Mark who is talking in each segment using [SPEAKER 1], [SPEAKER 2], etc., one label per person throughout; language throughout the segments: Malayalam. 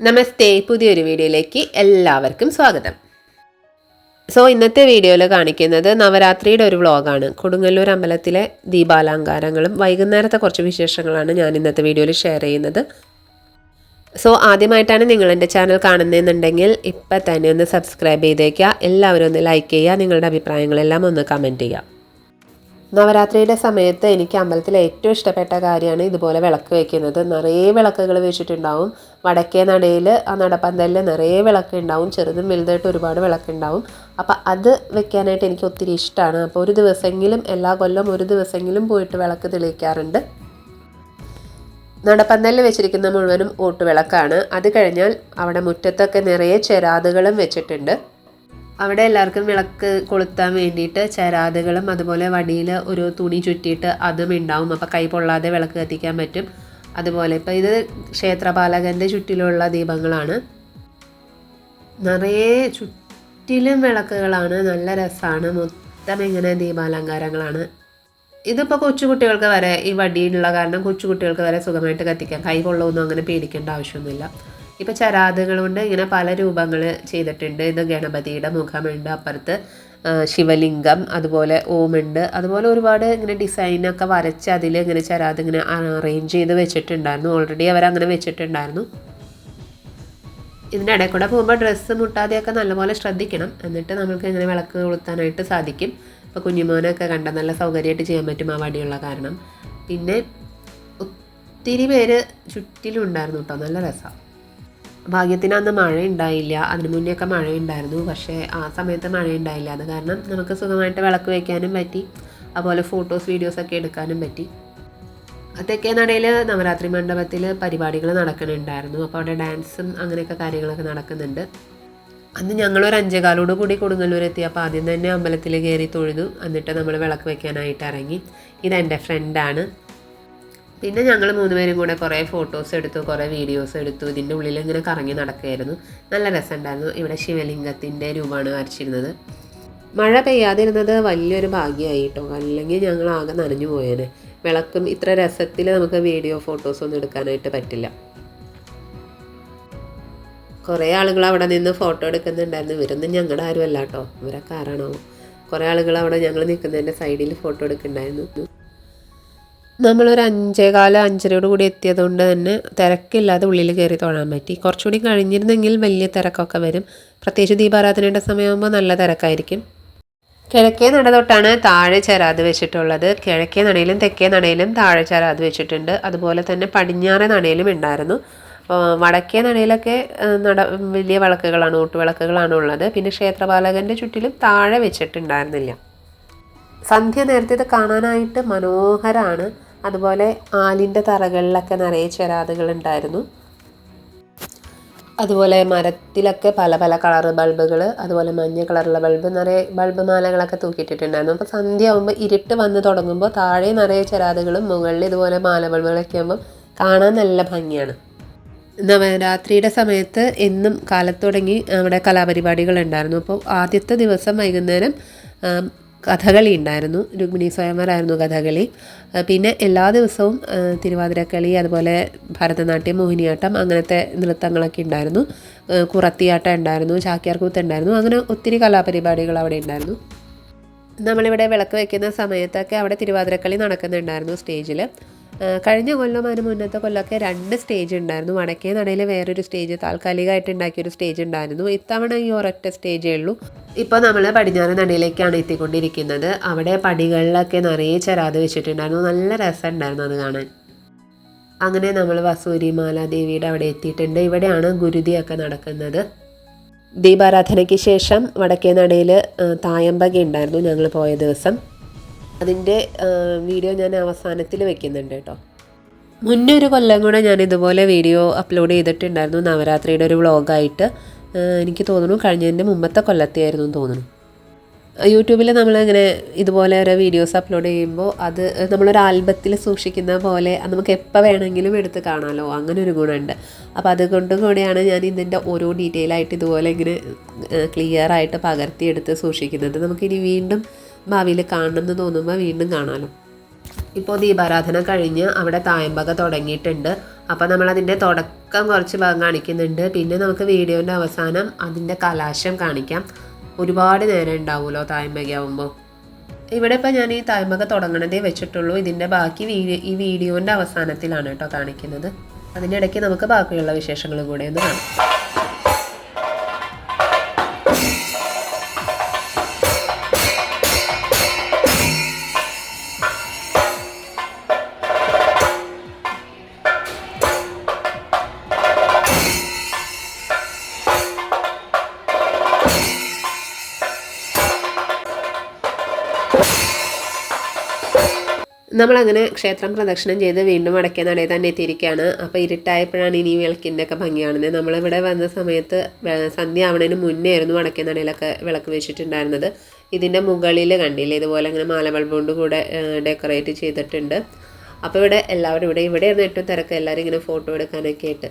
[SPEAKER 1] നമസ്തേ പുതിയൊരു വീഡിയോയിലേക്ക് എല്ലാവർക്കും സ്വാഗതം. സോ ഇന്നത്തെ വീഡിയോയിൽ കാണിക്കുന്നത് നവരാത്രിയുടെ ഒരു വ്ളോഗാണ്. കൊടുങ്ങല്ലൂർ അമ്പലത്തിലെ ദീപാലങ്കാരങ്ങളും വൈകുന്നേരത്തെ കുറച്ച് വിശേഷങ്ങളാണ് ഞാൻ ഇന്നത്തെ വീഡിയോയിൽ ഷെയർ ചെയ്യുന്നത്. സോ ആദ്യമായിട്ടാണ് നിങ്ങൾ എന്റെ ചാനൽ കാണുന്നതെന്നുണ്ടെങ്കിൽ ഇപ്പം തന്നെ ഒന്ന് സബ്സ്ക്രൈബ് ചെയ്തേക്കുക. എല്ലാവരും ഒന്ന് ലൈക്ക് ചെയ്യുക. നിങ്ങളുടെ അഭിപ്രായങ്ങളെല്ലാം ഒന്ന് കമന്റ് ചെയ്യുക. നവരാത്രിയുടെ സമയത്ത് എനിക്ക് അമ്പലത്തിൽ ഏറ്റവും ഇഷ്ടപ്പെട്ട കാര്യമാണ് ഇതുപോലെ വിളക്ക് വയ്ക്കുന്നത് നിറയെ വിളക്കുകൾ വെച്ചിട്ടുണ്ടാവും. വടക്കേ നടയിൽ ആ നടപ്പന്തലിൽ നിറയെ വിളക്ക് ഉണ്ടാവും. ചെറുതും വലുതായിട്ട് ഒരുപാട് വിളക്കുണ്ടാവും അപ്പോൾ അത് വെക്കാനായിട്ട് എനിക്ക് ഒത്തിരി ഇഷ്ടമാണ് അപ്പോൾ ഒരു ദിവസമെങ്കിലും എല്ലാ കൊല്ലം ഒരു ദിവസമെങ്കിലും പോയിട്ട് വിളക്ക് തെളിയിക്കാറുണ്ട്. നടപ്പന്തലിൽ വെച്ചിരിക്കുന്ന മുഴുവനും ഓട്ടുവിളക്കാണ്. അത് കഴിഞ്ഞാൽ അവിടെ മുറ്റത്തൊക്കെ നിറയെ ചെരാതുകളും വെച്ചിട്ടുണ്ട്. അവിടെ എല്ലാവർക്കും വിളക്ക് കൊളുത്താൻ വേണ്ടിയിട്ട് ചരാതുകളും അതുപോലെ വടിയിൽ ഒരു തുണി ചുറ്റിയിട്ട് അതും ഉണ്ടാവും. അപ്പോൾ കൈ പൊള്ളാതെ വിളക്ക് കത്തിക്കാൻ പറ്റും. അതുപോലെ ഇപ്പോൾ ഇത് ക്ഷേത്രപാലകന്റെ ചുറ്റിലുള്ള ദീപങ്ങളാണ്. നിറയെ ചുറ്റിലും വിളക്കുകളാണ്. നല്ല രസമാണ് മൊത്തം ഇങ്ങനെ ദീപാലങ്കാരങ്ങളാണ്. ഇതിപ്പോൾ കൊച്ചുകുട്ടികൾക്ക് വരെ ഈ വടിയിലുള്ള കാരണം കൊച്ചുകുട്ടികൾക്ക് വരെ സുഖമായിട്ട് കത്തിക്കാം. കൈ കൊള്ളൊന്നും അങ്ങനെ പേടിക്കേണ്ട ആവശ്യമൊന്നുമില്ല. ഇപ്പോൾ ചരാതുകൾ കൊണ്ട് ഇങ്ങനെ പല രൂപങ്ങൾ ചെയ്തിട്ടുണ്ട്. ഇത് ഗണപതിയുടെ മുഖമുണ്ട് അപ്പുറത്ത് ശിവലിംഗം അതുപോലെ ഓമുണ്ട്. അതുപോലെ ഒരുപാട് ഇങ്ങനെ ഡിസൈനൊക്കെ വരച്ച് അതിൽ ഇങ്ങനെ ചരാത് ഇങ്ങനെ അറേഞ്ച് ചെയ്ത് വെച്ചിട്ടുണ്ടായിരുന്നു. ഓൾറെഡി അവരങ്ങനെ വെച്ചിട്ടുണ്ടായിരുന്നു. ഇതിന്റെ ഇടയിൽ കൂടെ പോകുമ്പോൾ ഡ്രസ്സ് മുട്ടാതെയൊക്കെ നല്ലപോലെ ശ്രദ്ധിക്കണം. എന്നിട്ട് നമുക്ക് ഇങ്ങനെ വിളക്ക് കൊളുത്താനായിട്ട് സാധിക്കും. ഇപ്പോൾ കുഞ്ഞുമോനൊക്കെ കണ്ട നല്ല സൗകര്യമായിട്ട് ചെയ്യാൻ പറ്റും ആ വടിയുള്ള കാരണം. പിന്നെ ഒത്തിരി പേര് ചുറ്റിലുണ്ടായിരുന്നു കേട്ടോ നല്ല രസമാണ് ഭാഗ്യത്തിന് അന്ന് മഴ ഉണ്ടായില്ല അതിന് മുന്നെയൊക്കെ മഴ ഉണ്ടായിരുന്നു പക്ഷേ ആ സമയത്ത് മഴ ഉണ്ടായില്ല അത് കാരണം നമുക്ക് സുഖമായിട്ട് വിളക്ക് വയ്ക്കാനും പറ്റി. അതുപോലെ ഫോട്ടോസ് വീഡിയോസ് ഒക്കെ എടുക്കാനും പറ്റി. തെക്കേ നടയിൽ നവരാത്രി മണ്ഡപത്തിൽ പരിപാടികൾ നടക്കുന്നുണ്ടായിരുന്നു അപ്പോൾ അവിടെ ഡാൻസും അങ്ങനെയൊക്കെ കാര്യങ്ങളൊക്കെ നടക്കുന്നുണ്ട്. അന്ന് ഞങ്ങളൊരു അഞ്ചേകാലോട് കൂടി കൊടുങ്ങല്ലൂർ എത്തിയപ്പോൾ ആദ്യം തന്നെ അമ്പലത്തിൽ കയറി തൊഴുതു. എന്നിട്ട് നമ്മൾ വിളക്ക് വയ്ക്കാനായിട്ട് ഇറങ്ങി. ഇതെന്റെ ഫ്രണ്ടാണ് പിന്നെ ഞങ്ങൾ മൂന്നുപേരും കൂടെ കുറേ ഫോട്ടോസ് എടുത്തു കുറേ വീഡിയോസ് എടുത്തു. ഇതിന്റെ ഉള്ളിൽ ഇങ്ങനെ കറങ്ങി നടക്കുകയായിരുന്നു. നല്ല രസമുണ്ടായിരുന്നു. ഇവിടെ ശിവലിംഗത്തിന്റെ രൂപമാണ് വരച്ചിരുന്നത്. മഴ പെയ്യാതിരുന്നത് വലിയൊരു ഭാഗ്യമായി കേട്ടോ അല്ലെങ്കിൽ ഞങ്ങൾ ആകെ നനഞ്ഞു പോയേനെ. വിളക്കും ഇത്ര രസത്തിൽ നമുക്ക് വീഡിയോ ഫോട്ടോസ് ഒന്നും എടുക്കാനായിട്ട് പറ്റില്ല. കുറേ ആളുകൾ അവിടെ നിന്ന് ഫോട്ടോ എടുക്കുന്നുണ്ടായിരുന്നു. ഇവരൊന്നും ഞങ്ങളുടെ ആരുമല്ല കേട്ടോ ഇവരൊക്കെ ആരാണോ കുറേ ആളുകൾ അവിടെ ഞങ്ങൾ നിൽക്കുന്നതിന്റെ സൈഡിൽ ഫോട്ടോ എടുക്കുന്നുണ്ടായിരുന്നു. നമ്മളൊരു അഞ്ചേകാല അഞ്ചരയോട് കൂടി എത്തിയതുകൊണ്ട് തന്നെ തിരക്കില്ലാതെ ഉള്ളിൽ കയറി തൊഴാൻ പറ്റി. കുറച്ചുകൂടി കഴിഞ്ഞിരുന്നെങ്കിൽ വലിയ തിരക്കൊക്കെ വരും. പ്രത്യേകിച്ച് ദീപാരാധനയുടെ സമയമാകുമ്പോൾ നല്ല തിരക്കായിരിക്കും. കിഴക്കേ നട തൊട്ടാണ് താഴെ ചരാത് വെച്ചിട്ടുള്ളത്. കിഴക്കേ നടയിലും തെക്കേ നടയിലും താഴെ ചരാത് വെച്ചിട്ടുണ്ട്. അതുപോലെ തന്നെ പടിഞ്ഞാറേ നടയിലും ഉണ്ടായിരുന്നു. വടക്കേ നടയിലൊക്കെ നട വലിയ വിളക്കുകളാണ് ഊട്ടുവിളക്കുകളാണ് ഉള്ളത്. പിന്നെ ക്ഷേത്രപാലകന്റെ ചുറ്റിലും താഴെ വെച്ചിട്ടുണ്ടായിരുന്നില്ല. സന്ധ്യ നേരത്തെ ഇത് കാണാനായിട്ട് മനോഹരമാണ് അതുപോലെ ആലിന്റെ തറകളിലൊക്കെ നിറയെ ചെരാതുകൾ ഉണ്ടായിരുന്നു. അതുപോലെ മരത്തിലൊക്കെ പല പല കളർ ബൾബുകൾ അതുപോലെ മഞ്ഞ കളറുള്ള ബൾബ് നിറയെ ബൾബ് മാലകളൊക്കെ തൂക്കിയിട്ടിട്ടുണ്ടായിരുന്നു. അപ്പോൾ സന്ധ്യ ആകുമ്പോൾ ഇരുട്ട് വന്ന് തുടങ്ങുമ്പോൾ താഴെ നിറയെ ചെരാതുകളും മുകളിൽ ഇതുപോലെ മാല ബൾബുകളൊക്കെ ആകുമ്പോൾ കാണാൻ നല്ല ഭംഗിയാണ്. നവരാത്രിയുടെ സമയത്ത് എന്നും കാലത്തുടങ്ങി അവിടെ കലാപരിപാടികൾ ഉണ്ടായിരുന്നു. അപ്പോൾ ആദ്യത്തെ ദിവസം വൈകുന്നേരം കഥകളി ഉണ്ടായിരുന്നു രുക്മിണി സ്വയംവരായിരുന്നു കഥകളി. പിന്നെ എല്ലാ ദിവസവും തിരുവാതിരക്കളി അതുപോലെ ഭരതനാട്യം മോഹിനിയാട്ടം അങ്ങനത്തെ നൃത്തങ്ങളൊക്കെ ഉണ്ടായിരുന്നു. കുറത്തിയാട്ടം ഉണ്ടായിരുന്നു ചാക്യാർകൂത്ത് ഉണ്ടായിരുന്നു. അങ്ങനെ ഒത്തിരി കലാപരിപാടികൾ അവിടെ ഉണ്ടായിരുന്നു. നമ്മളിവിടെ വിളക്ക് വയ്ക്കുന്ന സമയത്തൊക്കെ അവിടെ തിരുവാതിരക്കളി നടക്കുന്നുണ്ടായിരുന്നു സ്റ്റേജിൽ. കഴിഞ്ഞ കൊല്ലം അതിന് മുന്നത്തെ കൊല്ലമൊക്കെ രണ്ട് സ്റ്റേജ് ഉണ്ടായിരുന്നു. വടക്കേ നടയിൽ വേറൊരു സ്റ്റേജ് താൽക്കാലികമായിട്ട് ഉണ്ടാക്കിയൊരു സ്റ്റേജ് ഉണ്ടായിരുന്നു. ഇത്തവണ ഈ ഒരൊറ്റ സ്റ്റേജേ ഉള്ളൂ. ഇപ്പോൾ നമ്മൾ പടിഞ്ഞാറ് നടയിലേക്കാണ് എത്തിക്കൊണ്ടിരിക്കുന്നത്. അവിടെ പടികളിലൊക്കെ നിറയെ ചെരാത് വെച്ചിട്ടുണ്ടായിരുന്നു. നല്ല രസമുണ്ടായിരുന്നു അത് കാണാൻ. അങ്ങനെ നമ്മൾ വസൂരിമാല ദേവിയുടെ അവിടെ എത്തിയിട്ടുണ്ട്. ഇവിടെയാണ് ഗുരുതിയൊക്കെ നടക്കുന്നത്. ദീപാരാധനയ്ക്ക് ശേഷം വടക്കേ നടയിൽ തായമ്പക ഉണ്ടായിരുന്നു ഞങ്ങൾ പോയ ദിവസം. അതിന്റെ വീഡിയോ ഞാൻ അവസാനത്തിൽ വെക്കുന്നുണ്ട് കേട്ടോ. മുന്നേ ഒരു കൊല്ലം കൂടെ ഞാൻ ഇതുപോലെ വീഡിയോ അപ്ലോഡ് ചെയ്തിട്ടുണ്ടായിരുന്നു നവരാത്രിയുടെ ഒരു വ്ളോഗായിട്ട് എനിക്ക് തോന്നുന്നു കഴിഞ്ഞതിന്റെ മുമ്പത്തെ കൊല്ലത്തെയായിരുന്നു തോന്നുന്നു. യൂട്യൂബിൽ നമ്മളിങ്ങനെ ഇതുപോലെ ഓരോ വീഡിയോസ് അപ്ലോഡ് ചെയ്യുമ്പോൾ അത് നമ്മളൊരു ആൽബത്തിൽ സൂക്ഷിക്കുന്ന പോലെ നമുക്ക് എപ്പോൾ വേണമെങ്കിലും എടുത്ത് കാണാമല്ലോ അങ്ങനെ ഒരു ഗുണമുണ്ട്. അപ്പോൾ അതുകൊണ്ട് കൂടിയാണ് ഞാൻ ഇതിന്റെ ഓരോ ഡീറ്റെയിൽ ആയിട്ട് ഇതുപോലെ ഇങ്ങനെ ക്ലിയർ ആയിട്ട് പകർത്തിയെടുത്ത് സൂക്ഷിക്കുന്നത്. നമുക്കിനി വീണ്ടും ഭാവിയിൽ കാണണം എന്ന് തോന്നുമ്പോൾ വീണ്ടും കാണാമല്ലോ ഇപ്പോൾ ദീപാരാധന കഴിഞ്ഞ് അവിടെ തായമ്പക തുടങ്ങിയിട്ടുണ്ട്. അപ്പോൾ നമ്മളതിന്റെ തുടക്കം കുറച്ച് ഭാഗം കാണിക്കുന്നുണ്ട്. പിന്നെ നമുക്ക് വീഡിയോന്റെ അവസാനം അതിന്റെ കലാശം കാണിക്കാം. ഒരുപാട് നേരം ഉണ്ടാവുമല്ലോ തായ്മകയാവുമ്പോൾ ഇവിടെ ഇപ്പോൾ ഞാൻ ഈ തായ്മക തുടങ്ങണതേ വെച്ചിട്ടുള്ളൂ. ഇതിന്റെ ബാക്കി ഈ വീഡിയോന്റെ അവസാനത്തിലാണ് കേട്ടോ കാണിക്കുന്നത്. അതിന്റെ ഇടയ്ക്ക് നമുക്ക് ബാക്കിയുള്ള വിശേഷങ്ങളും കൂടെ ഒന്ന് കാണാം. നമ്മളങ്ങനെ ക്ഷേത്രം പ്രദക്ഷിണം ചെയ്ത് വീണ്ടും അടയ്ക്ക നടയിൽ തന്നെ എത്തിയിരിക്കുകയാണ്. അപ്പോൾ ഇരുട്ടായപ്പോഴാണ് ഇനി വിളക്കിന്റെ ഒക്കെ ഭംഗി കാണുന്നത് നമ്മളിവിടെ വന്ന സമയത്ത് സന്ധ്യ ആവണതിന് മുന്നേ ആയിരുന്നു അടയ്ക്ക നടയിലൊക്കെ വിളക്ക് വെച്ചിട്ടുണ്ടായിരുന്നത്. ഇതിന്റെ മുകളിൽ കണ്ടില്ലേ ഇതുപോലെ അങ്ങനെ മാലബൾബ് കൊണ്ട് കൂടെ ഡെക്കറേറ്റ് ചെയ്തിട്ടുണ്ട്. അപ്പോൾ ഇവിടെ എല്ലാവരും ഇവിടെ ഇവിടെ ആയിരുന്നു ഏറ്റവും തിരക്ക്. എല്ലാവരും ഇങ്ങനെ ഫോട്ടോ എടുക്കാനൊക്കെ ആയിട്ട്.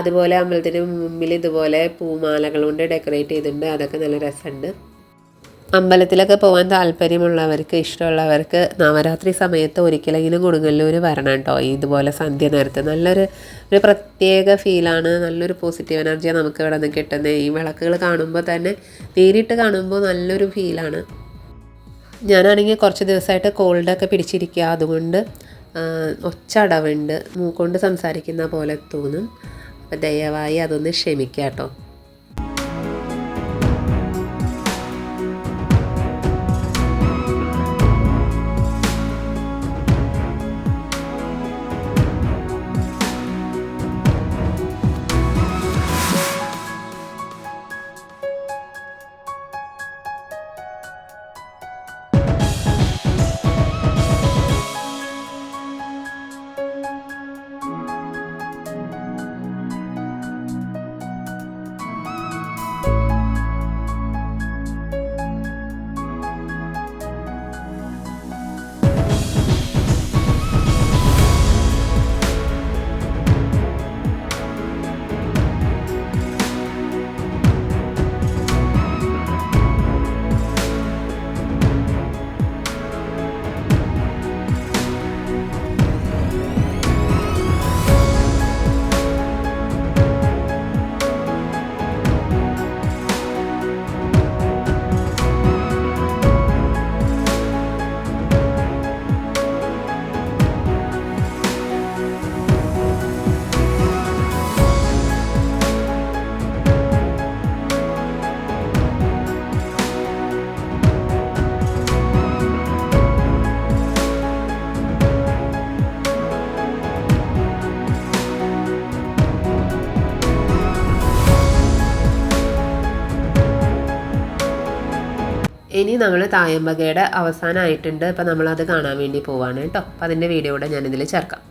[SPEAKER 1] അതുപോലെ അമ്പലത്തിന് മുമ്പിൽ ഇതുപോലെ പൂമാലകൾ കൊണ്ട് ഡെക്കറേറ്റ് ചെയ്തിട്ടുണ്ട്. അതൊക്കെ നല്ല രസമുണ്ട്. അമ്പലത്തിലൊക്കെ പോകാൻ താല്പര്യമുള്ളവർക്ക് ഇഷ്ടമുള്ളവർക്ക് നവരാത്രി സമയത്ത് ഒരിക്കലെങ്കിലും കൊടുങ്ങല്ലൂർ വരണം കേട്ടോ. ഇതുപോലെ സന്ധ്യ നേരത്ത് നല്ലൊരു ഒരു പ്രത്യേക ഫീലാണ് നല്ലൊരു പോസിറ്റീവ് എനർജിയാണ് നമുക്ക് ഇവിടെ നിന്ന് കിട്ടുന്നത് ഈ വിളക്കുകൾ കാണുമ്പോൾ തന്നെ നേരിട്ട് കാണുമ്പോൾ നല്ലൊരു ഫീലാണ്. ഞാനാണെങ്കിൽ കുറച്ച് ദിവസമായിട്ട് കോൾഡൊക്കെ പിടിച്ചിരിക്കുക അതുകൊണ്ട് ഒച്ച അടവുണ്ട്. മൂക്കൊണ്ട് സംസാരിക്കുന്ന പോലെ തോന്നും. അപ്പോൾ ദയവായി അതൊന്ന് ക്ഷമിക്കുക കേട്ടോ ഇനി നമ്മൾ തായമ്പകയുടെ അവസാനമായിട്ടുണ്ട് അപ്പോൾ നമ്മളത് കാണാൻ വേണ്ടി പോവാണ് കേട്ടോ. അപ്പോൾ അതിന്റെ വീഡിയോ കൂടെ ഞാനിതിൽ ചേർക്കാം.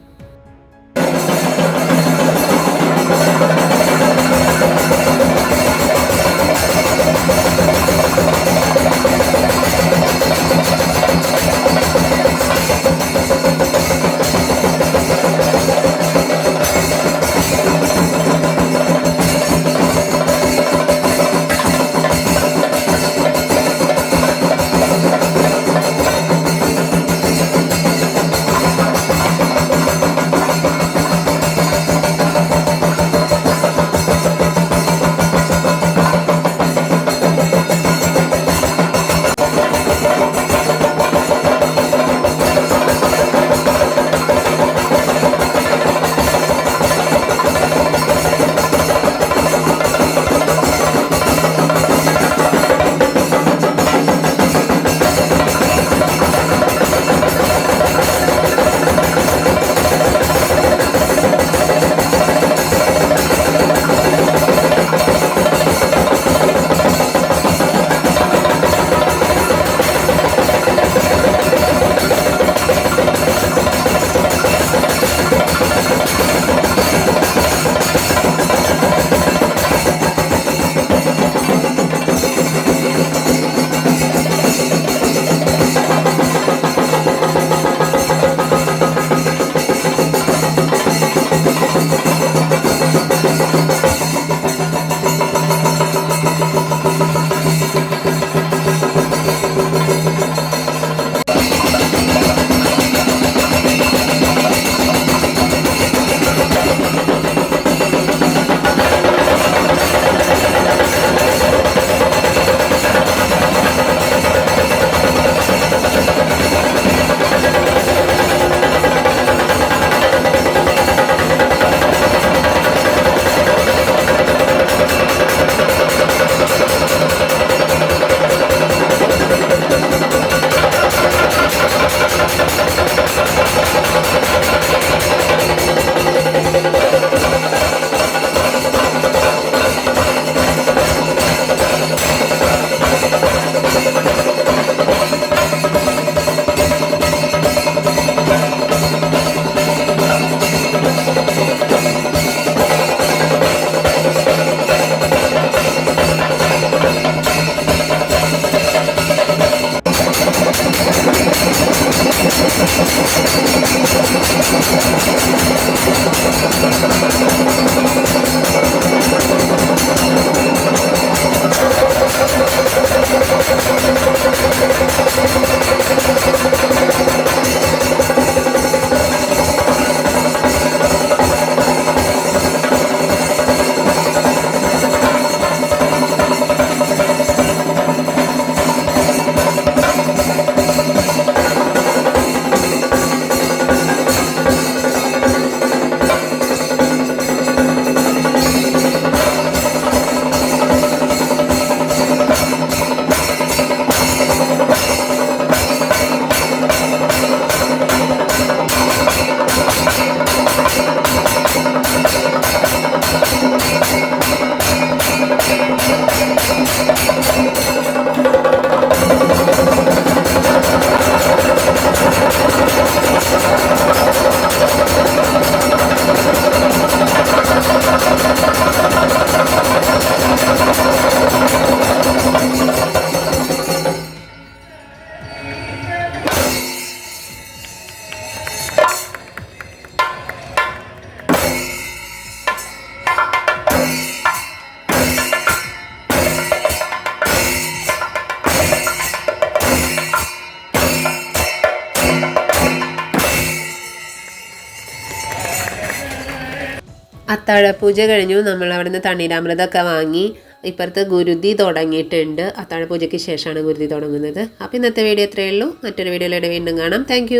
[SPEAKER 1] അത്താഴപൂജ കഴിഞ്ഞു. നമ്മൾ അവിടെ നിന്ന് തണ്ണീരാമൃതമൊക്കെ വാങ്ങി ഇപ്പുറത്ത് ഗുരുതി തുടങ്ങിയിട്ടുണ്ട്. അത്താഴപൂജയ്ക്ക് ശേഷമാണ് ഗുരുതി തുടങ്ങുന്നത്. അപ്പോൾ ഇന്നത്തെ വീഡിയോ ഇത്രയേ ഉള്ളൂ. മറ്റൊരു വീഡിയോയിലൂടെ വീണ്ടും കാണാം. താങ്ക്